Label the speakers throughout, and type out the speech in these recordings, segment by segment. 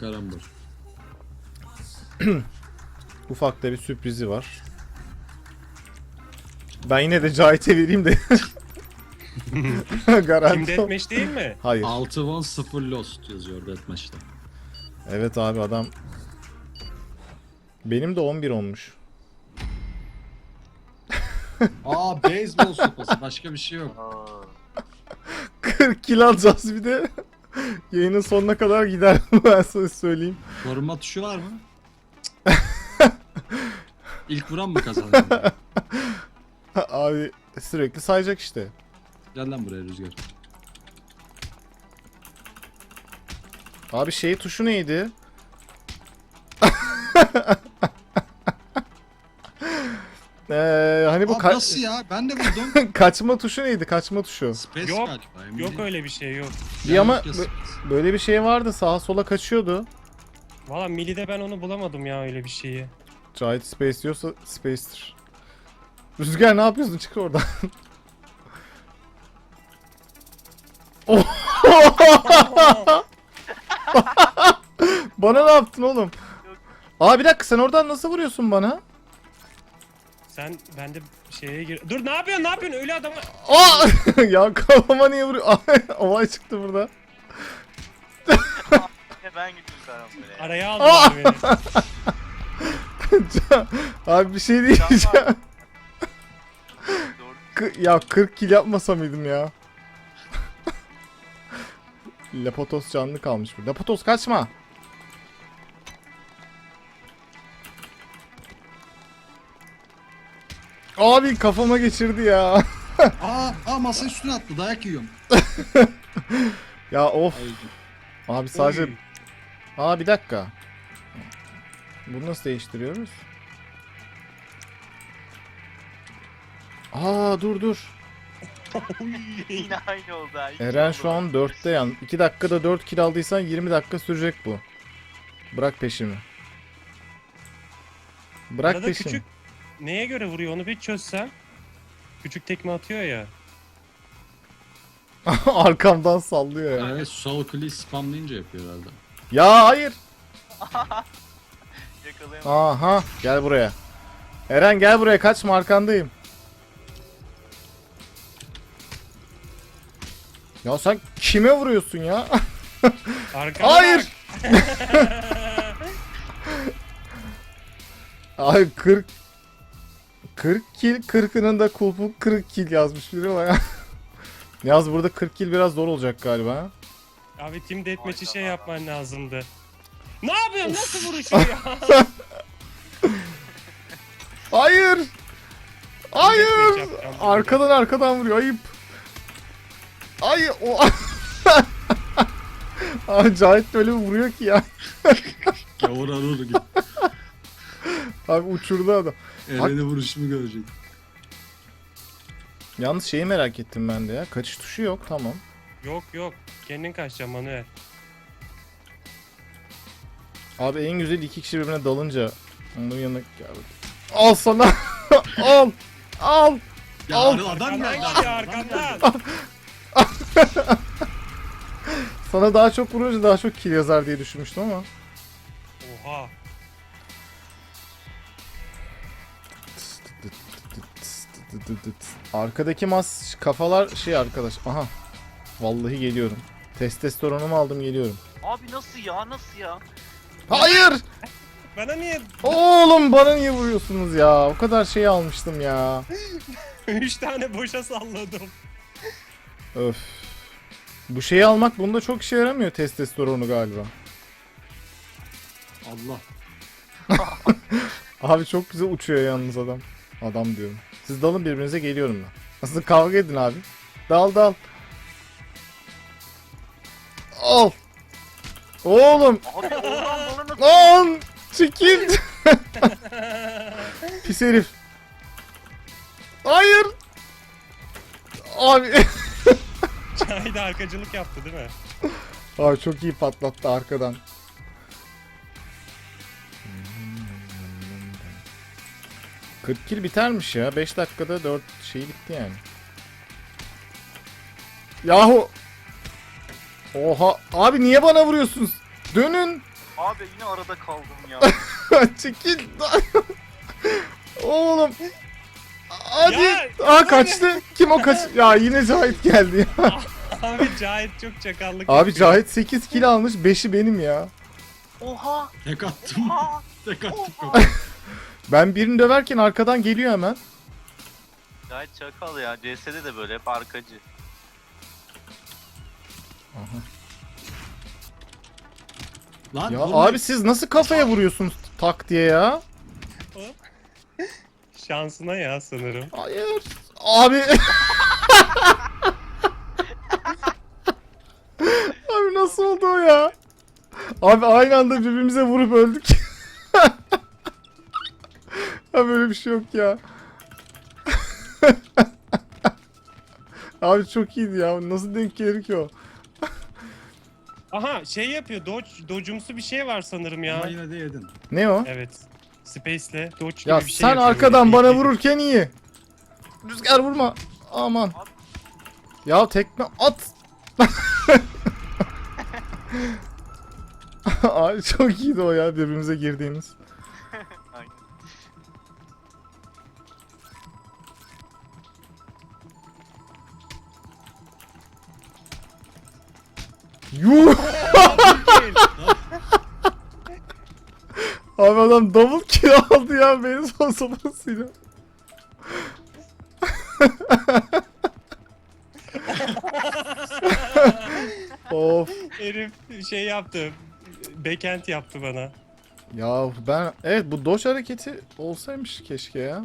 Speaker 1: karambol.
Speaker 2: Ufak da bir sürprizi var. Ben yine de Cahit'e vereyim de.
Speaker 3: Kim
Speaker 2: Garanti. ol-
Speaker 3: deathmatch değil mi?
Speaker 2: Hayır.
Speaker 1: 6-1-0 lost yazıyor deathmatch'te.
Speaker 2: Evet abi adam. Benim de 11 olmuş.
Speaker 1: Aa beyzbol sopası başka bir şey yok.
Speaker 4: Aa,
Speaker 2: 40 kill alacağız bir de. Yayının sonuna kadar gider ben sana söyleyeyim.
Speaker 1: Koruma tuşu var mı? İlk vuran mı kazandı?
Speaker 2: Abi sürekli sayacak işte.
Speaker 1: Gel lan buraya Rüzgar.
Speaker 2: Abi şey tuşu neydi? Eee hani bu
Speaker 1: Abi
Speaker 2: ka-
Speaker 1: nasıl ya? Ben de vurdum.
Speaker 2: kaçma tuşu neydi? Kaçma tuşu.
Speaker 1: Space
Speaker 3: Yok,
Speaker 1: galiba. emin
Speaker 3: Yok
Speaker 1: değilim.
Speaker 3: öyle bir şey yok.
Speaker 2: Bir ama
Speaker 1: Yanlış
Speaker 2: bö-
Speaker 1: space.
Speaker 2: böyle bir şey vardı sağa sola kaçıyordu.
Speaker 3: Valla Milli'de ben onu bulamadım ya öyle bir şeyi.
Speaker 2: Cahit Space diyorsa Space'tir. Rüzgar ne yapıyorsun? Çık oradan. bana ne yaptın oğlum? Aa bir dakika sen oradan nasıl vuruyorsun bana?
Speaker 3: Sen bende şeye gir... Dur ne yapıyorsun ne yapıyorsun ölü adamı...
Speaker 2: Aa! ya kafama niye vuruyor? Ay, Olay çıktı burada.
Speaker 4: ben gittim karambole. ya.
Speaker 3: Araya aldılar beni.
Speaker 2: Abi bir şey diyeceğim.
Speaker 4: Doğru.
Speaker 2: K- ya 40 kill yapmasa mıydım ya? Lapotos canlı kalmış burada. Lapotos kaçma. Abi kafama geçirdi ya.
Speaker 1: Aa, aa masa üstüne attı. Dayak yiyorum.
Speaker 2: ya of. Abi sadece...
Speaker 3: Oy.
Speaker 2: Aa bir dakika. Bunu nasıl değiştiriyoruz? Aa dur dur.
Speaker 4: Yine aynı oldu ha. İki
Speaker 2: Eren şu an 4'te yan. 2 dakikada 4 kill aldıysan 20 dakika sürecek bu. Bırak peşimi. Bırak
Speaker 3: Arada
Speaker 2: peşimi.
Speaker 3: küçük neye göre vuruyor onu bir çözsem. Küçük tekme atıyor ya.
Speaker 2: Arkamdan sallıyor ya.
Speaker 1: Evet sol kliği spamlayınca yapıyor herhalde.
Speaker 2: Ya hayır.
Speaker 4: Yakalayamadım.
Speaker 2: Aha gel buraya. Eren gel buraya kaçma arkandayım. Ya sen kime vuruyorsun ya?
Speaker 3: Arkana
Speaker 2: Hayır.
Speaker 3: bak.
Speaker 2: Ay 40 40 kill 40'ının da kulpu 40 kill yazmış biri var ya. Yaz burada 40 kill biraz zor olacak galiba.
Speaker 3: Abi Team Deathmatch'i şey yapman lazımdı. Ne yapıyorsun? Nasıl vuruşuyor ya?
Speaker 2: Hayır. Hayır. Arkadan arkadan vuruyor ayıp. Ay o Abi Cahit de öyle vuruyor ki ya.
Speaker 1: Gavur arur gibi.
Speaker 2: Abi uçurdu adam.
Speaker 1: Eren'e vuruşumu görecek.
Speaker 2: Yalnız şeyi merak ettim ben de ya. Kaçış tuşu yok tamam.
Speaker 3: Yok yok. Kendin kaçacaksın Manuel.
Speaker 2: Abi en güzel iki kişi birbirine dalınca onun yanına gel. Al sana. al. Al.
Speaker 1: Ya
Speaker 2: Al.
Speaker 1: adam
Speaker 3: Arkandan
Speaker 1: geldi.
Speaker 3: geliyor
Speaker 1: adam geldi.
Speaker 3: arkandan.
Speaker 2: Sana daha çok vurunca daha çok kill yazar diye düşünmüştüm ama.
Speaker 3: Oha.
Speaker 2: Arkadaki mas kafalar şey arkadaş. Aha. Vallahi geliyorum. Testosteronumu aldım geliyorum.
Speaker 4: Abi nasıl ya nasıl ya?
Speaker 2: Hayır.
Speaker 3: Bana niye
Speaker 2: Oğlum bana niye vuruyorsunuz ya? O kadar şey almıştım ya.
Speaker 3: 3 tane boşa salladım?
Speaker 2: Öf. Bu şeyi almak bunda çok işe yaramıyor testosteronu galiba.
Speaker 1: Allah.
Speaker 2: Abi çok güzel uçuyor yalnız adam. Adam diyorum. Siz dalın birbirinize geliyorum ben. Nasıl kavga edin abi. Dal dal. Al. Oğlum.
Speaker 4: Abi oradan bana nasıl?
Speaker 2: Lan. Çekil. Pis herif. Hayır. Abi.
Speaker 3: Cahit arkacılık yaptı değil mi?
Speaker 2: Abi çok iyi patlattı arkadan. ...40 kill bitermiş ya. 5 dakikada 4 şey bitti yani. Yahu! Oha! Abi niye bana vuruyorsunuz? Dönün!
Speaker 4: Abi yine arada kaldım ya.
Speaker 2: Çekil. Oğlum. Hadi.
Speaker 3: Ya,
Speaker 2: Aa kaçtı. Kim o kaç? Ya yine Cahit geldi ya.
Speaker 3: Abi Cahit çok çakallık
Speaker 2: Abi
Speaker 3: yapıyor.
Speaker 2: Cahit 8 kill almış. 5'i benim ya.
Speaker 4: Oha!
Speaker 1: Tek attım.
Speaker 4: Oha!
Speaker 1: Tek attım.
Speaker 4: Oha!
Speaker 2: Ben birini döverken arkadan geliyor hemen.
Speaker 4: Gayet çakal ya. CS'de de böyle hep arkacı.
Speaker 1: Lan
Speaker 2: Ya
Speaker 1: vurma.
Speaker 2: abi siz nasıl kafaya vuruyorsunuz tak diye ya?
Speaker 3: Şansına ya sanırım.
Speaker 2: Hayır. Abi. abi nasıl oldu o ya? Abi aynı anda birbirimize vurup öldük. Abi böyle bir şey yok ya. abi çok iyiydi ya. Nasıl denk gelir ki o?
Speaker 3: Aha şey yapıyor. Dodge, dodge'umsu bir şey var sanırım ya.
Speaker 1: Ama yine de yedin.
Speaker 2: Ne o?
Speaker 3: Evet. Space'le Dodge gibi
Speaker 2: Ya
Speaker 3: bir şey
Speaker 2: sen
Speaker 3: yapıyor
Speaker 2: arkadan bana vururken iyi. Rüzgar vurma. Aman. Ya tekme at. Abi çok iyiydi o ya birbirimize girdiğimiz. Yuh! Abi adam double kill aldı ya benim son sopasıyla. of.
Speaker 3: Herif şey yaptı. Backhand yaptı bana.
Speaker 2: Ya ben evet bu doş hareketi olsaymış keşke ya.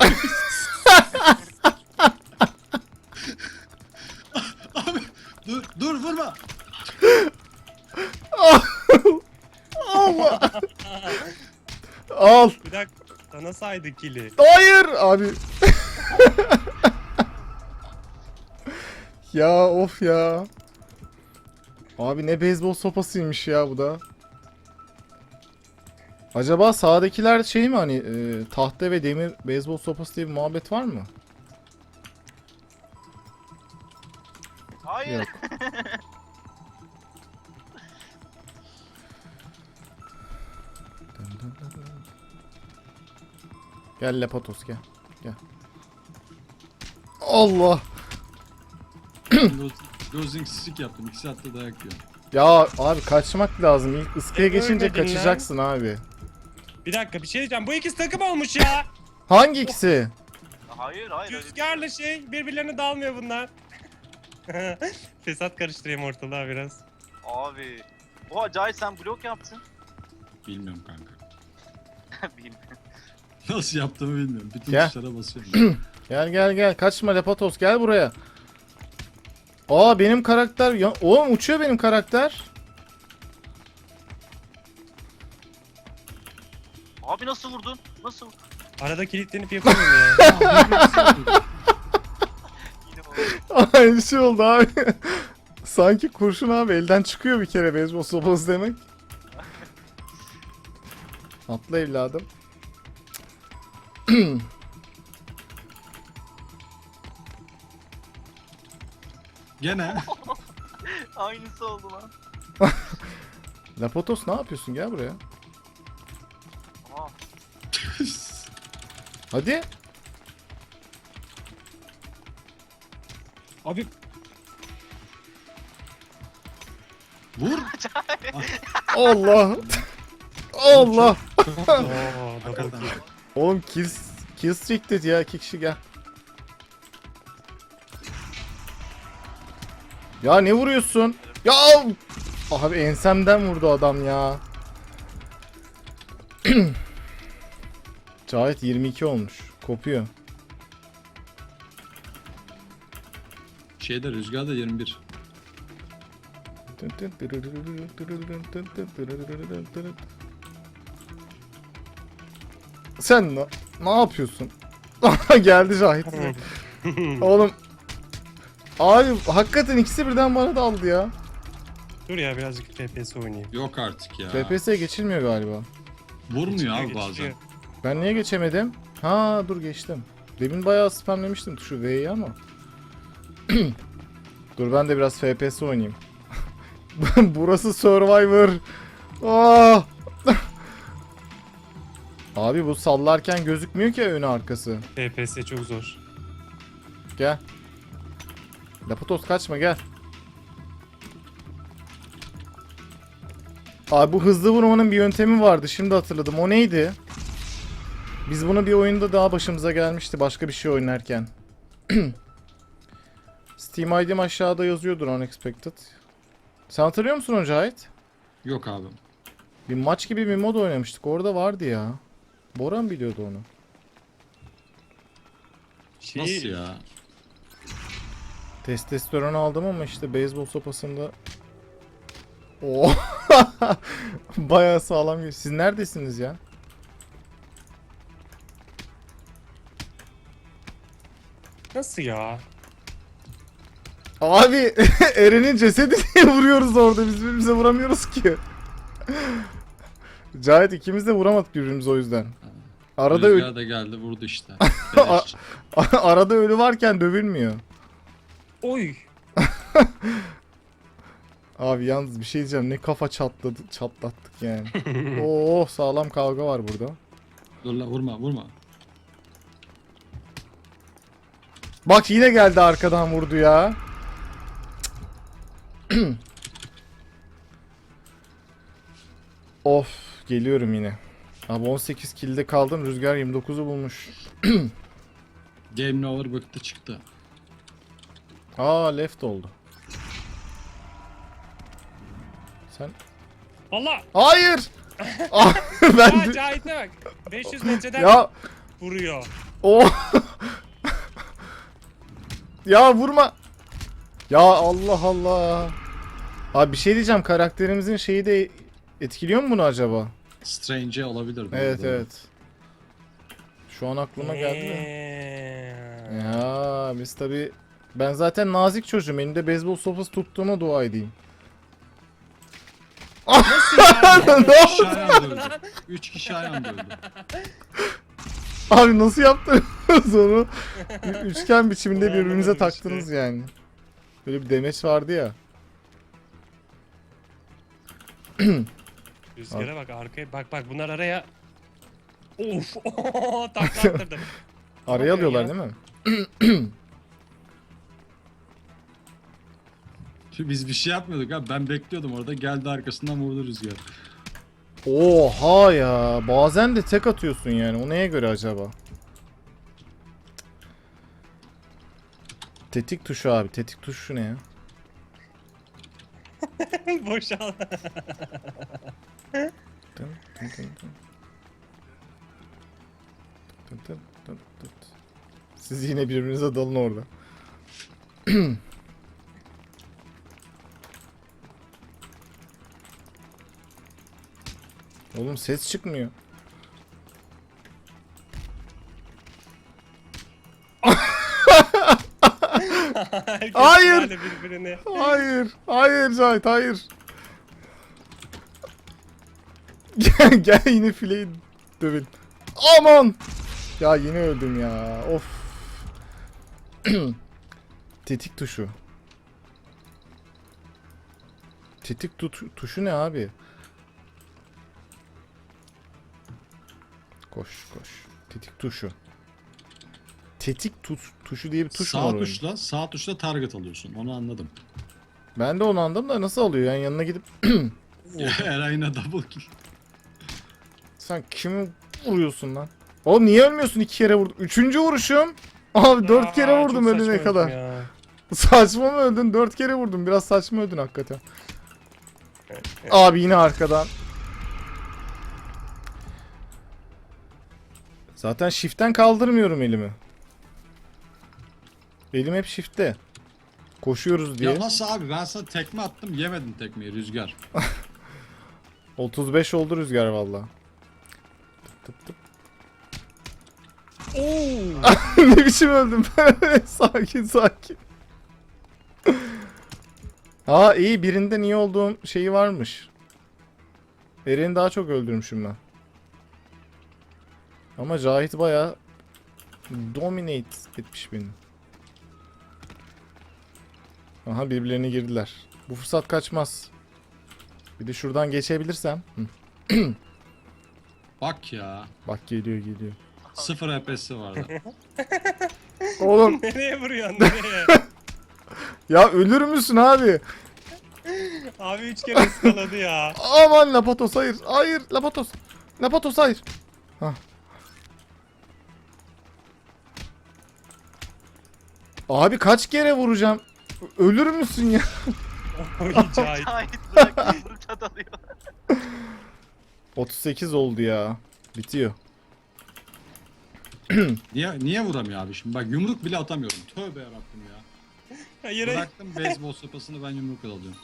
Speaker 4: Kötü.
Speaker 1: Dur dur vurma.
Speaker 2: Allah. Al.
Speaker 3: Bir dakika sana saydı kili.
Speaker 2: Hayır abi. ya of ya. Abi ne beyzbol sopasıymış ya bu da. Acaba sağdakiler şey mi hani e, tahta ve demir beyzbol sopası diye bir muhabbet var mı?
Speaker 4: Hayır.
Speaker 2: Yok. Gel Lepatos gel. Gel. Allah.
Speaker 1: Losing stick yaptım. 2 saatte dayak yiyorum.
Speaker 2: Ya abi kaçmak lazım. İlk ıskaya geçince kaçacaksın abi.
Speaker 3: Bir dakika bir şey diyeceğim. Bu ikisi takım olmuş ya.
Speaker 2: Hangi ikisi?
Speaker 4: Hayır hayır. öyle bir şey
Speaker 3: Rüzgarla şey birbirlerine dalmıyor bunlar. Fesat karıştırayım ortalığa biraz.
Speaker 4: Abi. Oha Cahit sen blok yaptın.
Speaker 1: Bilmiyorum kanka.
Speaker 4: Bilmiyorum.
Speaker 1: Nasıl yaptığımı bilmiyorum. Bütün
Speaker 2: Gel.
Speaker 1: tuşlara basıyorum.
Speaker 2: Gel gel gel. Kaçma Lepatos gel buraya. Aa benim karakter ya oğlum uçuyor benim karakter.
Speaker 4: Abi nasıl vurdun? Nasıl?
Speaker 3: Arada kilitlenip yapıyorum ya.
Speaker 4: Yine.
Speaker 2: Aynı şey oldu abi. Sanki kurşun abi elden çıkıyor bir kere beyzbol sopası demek. Atla evladım.
Speaker 1: Gene.
Speaker 4: Aynısı oldu lan.
Speaker 2: Lapotos ne yapıyorsun gel buraya. Hadi.
Speaker 3: Abi
Speaker 1: Vur.
Speaker 2: Allah. Allah.
Speaker 3: Oo, double kill.
Speaker 2: Oğlum kill, kill streak dedi ya iki kişi gel. Ya ne vuruyorsun? Ya abi ensemden vurdu adam ya. Cahit 22 olmuş. Kopuyor.
Speaker 1: Şeyde rüzgarda 21.
Speaker 2: Sen ne, ne yapıyorsun? Geldi Cahit. Oğlum. Abi hakikaten ikisi birden bana daldı ya.
Speaker 3: Dur ya birazcık FPS oynayayım.
Speaker 1: Yok artık ya.
Speaker 2: FPS'ye geçilmiyor galiba.
Speaker 1: Vurmuyor abi
Speaker 3: Geçiyor,
Speaker 1: bazen.
Speaker 2: Ben niye geçemedim? Ha dur geçtim. Demin bayağı spamlemiştim tuşu V'yi ama. Dur ben de biraz FPS oynayayım. Burası Survivor. Ah! Abi bu sallarken gözükmüyor ki önü arkası.
Speaker 3: FPS çok zor.
Speaker 2: Gel. Lapatos kaçma gel. Abi bu hızlı vurmanın bir yöntemi vardı. Şimdi hatırladım. O neydi? Biz bunu bir oyunda daha başımıza gelmişti. Başka bir şey oynarken. Steam ID'm aşağıda yazıyordur Unexpected. Sen hatırlıyor musun o Cahit?
Speaker 1: Yok abi.
Speaker 2: Bir maç gibi bir mod oynamıştık. Orada vardı ya. Boran biliyordu onu.
Speaker 3: Şey,
Speaker 1: Nasıl ya?
Speaker 2: Testosteron aldım ama işte beyzbol sopasında Oo. Bayağı sağlam. Siz neredesiniz ya?
Speaker 3: Nasıl ya?
Speaker 2: Abi Eren'in cesedi diye vuruyoruz orada. Biz birbirimize vuramıyoruz ki. Cahit ikimiz de vuramadık birbirimize o yüzden. Arada
Speaker 1: Rüzgar
Speaker 2: ölü,
Speaker 1: da geldi vurdu işte. Beleş.
Speaker 2: arada ölü varken dövülmüyor.
Speaker 3: Oy.
Speaker 2: Abi yalnız bir şey diyeceğim. Ne kafa çatladı, çatlattık yani. Oo sağlam kavga var burada.
Speaker 1: Dur la vurma vurma.
Speaker 2: Bak yine geldi arkadan vurdu ya. of geliyorum yine. Abi 18 kilde kaldım. Rüzgar 29'u bulmuş.
Speaker 1: Game over bıktı çıktı.
Speaker 2: Aa left oldu. Sen
Speaker 3: Allah.
Speaker 2: Hayır. Ah, ben
Speaker 3: Aa Cahit'e bak. 500 metreden
Speaker 2: ya
Speaker 3: vuruyor.
Speaker 2: o Ya vurma. Ya Allah Allah. Abi bir şey diyeceğim. Karakterimizin şeyi de etkiliyor mu bunu acaba?
Speaker 1: Strange olabilir. bu
Speaker 2: Evet
Speaker 1: arada.
Speaker 2: evet. Şu an aklıma geldi de. Ya biz tabi ben zaten nazik çocuğum. Elimde beyzbol sopası tuttuğuma dua edeyim.
Speaker 3: Nasıl ya?
Speaker 2: ne
Speaker 1: Üç kişi
Speaker 2: oldu?
Speaker 1: Üç kişi aynı anda öldü.
Speaker 2: Abi nasıl yaptınız Bir Üçgen biçiminde
Speaker 3: işte.
Speaker 2: taktınız yani. Böyle bir demeç vardı ya.
Speaker 3: Rüzgara bak arkaya bak bak bunlar araya. Of taklattırdım.
Speaker 2: Araya
Speaker 3: Bakın
Speaker 2: alıyorlar değil mi?
Speaker 1: Şimdi Biz bir şey yapmıyorduk abi. Ben bekliyordum orada. Geldi arkasından vurdu rüzgar.
Speaker 2: Oha ya. Bazen de tek atıyorsun yani. O neye göre acaba? Tetik tuşu abi. Tetik tuşu ne ya?
Speaker 3: Boşal.
Speaker 2: Tın tın tın tın. Tın tın tın tın. Siz yine birbirinize dalın orada. Oğlum ses çıkmıyor.
Speaker 3: Herkes
Speaker 2: Hayır.
Speaker 3: Birbirini.
Speaker 2: Hayır. Hayır Cahit hayır. Gel, gel yine fileyi dövün. Aman. Ya yine öldüm ya. Of. Tetik tuşu. Tetik tut tuşu ne abi? Koş koş. Tetik tuşu. Tetik tuş, tuşu diye bir tuş var
Speaker 1: sağ
Speaker 2: oyunda?
Speaker 1: tuşla sağ tuşla target alıyorsun. Onu anladım.
Speaker 2: Ben de onu anladım da nasıl alıyor yani yanına gidip
Speaker 1: Eray'ına double kill.
Speaker 2: Sen kimi vuruyorsun lan? Oğlum niye ölmüyorsun iki kere vurdum? Üçüncü vuruşum. Abi dört
Speaker 3: Aa,
Speaker 2: kere vurdum ölene kadar.
Speaker 3: ya.
Speaker 2: Saçma mı öldün? Dört kere vurdum. Biraz saçma öldün hakikaten.
Speaker 3: Evet, evet.
Speaker 2: Abi yine arkadan. Zaten shift'ten kaldırmıyorum elimi. Elim hep shift'te. Koşuyoruz diye.
Speaker 1: Ya nasıl abi ben sana tekme attım yemedin tekmeyi rüzgar.
Speaker 2: 35 oldu rüzgar valla. Tıp tıp. Ne biçim öldüm ben? sakin sakin. Aa iyi birinde niye olduğum şeyi varmış. Eren'i daha çok öldürmüşüm ben. Ama Cahit baya dominate etmiş beni. Aha birbirlerine girdiler. Bu fırsat kaçmaz. Bir de şuradan geçebilirsem.
Speaker 1: Bak ya.
Speaker 2: Bak geliyor geliyor.
Speaker 1: Sıfır HP'si vardı.
Speaker 2: Oğlum
Speaker 3: Nereye vuruyorsun nereye?
Speaker 2: ya ölür müsün abi?
Speaker 3: Abi üç kere ıskaladı ya.
Speaker 2: Aman Lapatos hayır. Hayır Lapatos. Lapatos hayır. Hah. Abi kaç kere vuracağım? Ölür müsün ya?
Speaker 3: Cahit.
Speaker 4: Cahit bırak yumrukla dalıyor.
Speaker 2: 38 oldu ya. Bitiyor.
Speaker 1: niye niye vuramıyor abi şimdi? Bak yumruk bile atamıyorum. Tövbe yarabbim ya.
Speaker 3: Hayır hayır.
Speaker 1: Bıraktım beyzbol sopasını ben yumrukla alıyorum.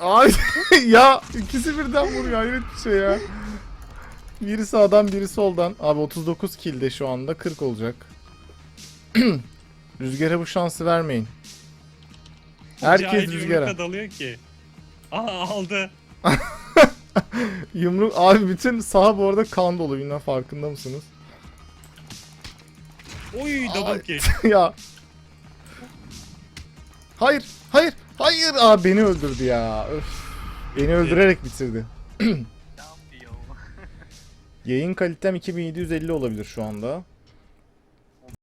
Speaker 2: Ay ya ikisi birden vuruyor hayret bir şey ya. Biri sağdan biri soldan. Abi 39 kilde şu anda 40 olacak. Rüzgara bu şansı vermeyin. Herkes
Speaker 3: Cahit
Speaker 2: rüzgara.
Speaker 3: dalıyor ki. Aa aldı.
Speaker 2: Yumruk abi bütün saha bu arada kan dolu bilmem farkında mısınız?
Speaker 3: Oy double kill.
Speaker 2: ya. Hayır, hayır, hayır. Aa beni öldürdü ya. Öf. Beni öldürerek bitirdi. Yayın kalitem 2750 olabilir şu anda.